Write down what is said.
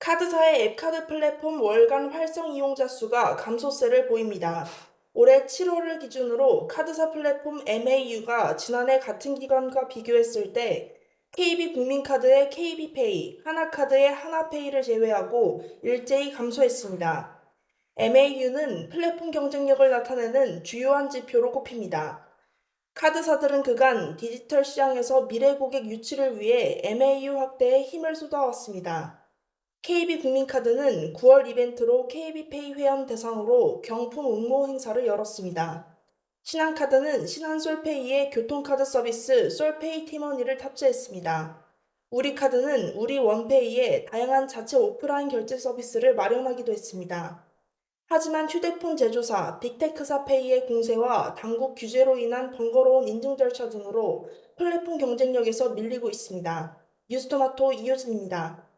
카드사의 앱카드 플랫폼 월간 활성 이용자 수가 감소세를 보입니다. 올해 7월을 기준으로 카드사 플랫폼 MAU가 지난해 같은 기간과 비교했을 때 KB국민카드의 KB페이, 하나카드의 하나페이를 제외하고 일제히 감소했습니다. MAU는 플랫폼 경쟁력을 나타내는 주요한 지표로 꼽힙니다. 카드사들은 그간 디지털 시장에서 미래 고객 유치를 위해 MAU 확대에 힘을 쏟아왔습니다. KB국민카드는 9월 이벤트로 KB페이 회원 대상으로 경품 응모 행사를 열었습니다. 신한카드는 신한솔페이의 교통카드 서비스 솔페이 티머니를 탑재했습니다. 우리카드는 우리 원페이에 다양한 자체 오프라인 결제 서비스를 마련하기도 했습니다. 하지만 휴대폰 제조사 빅테크사 페이의 공세와 당국 규제로 인한 번거로운 인증 절차 등으로 플랫폼 경쟁력에서 밀리고 있습니다. 뉴스토마토 이효진입니다.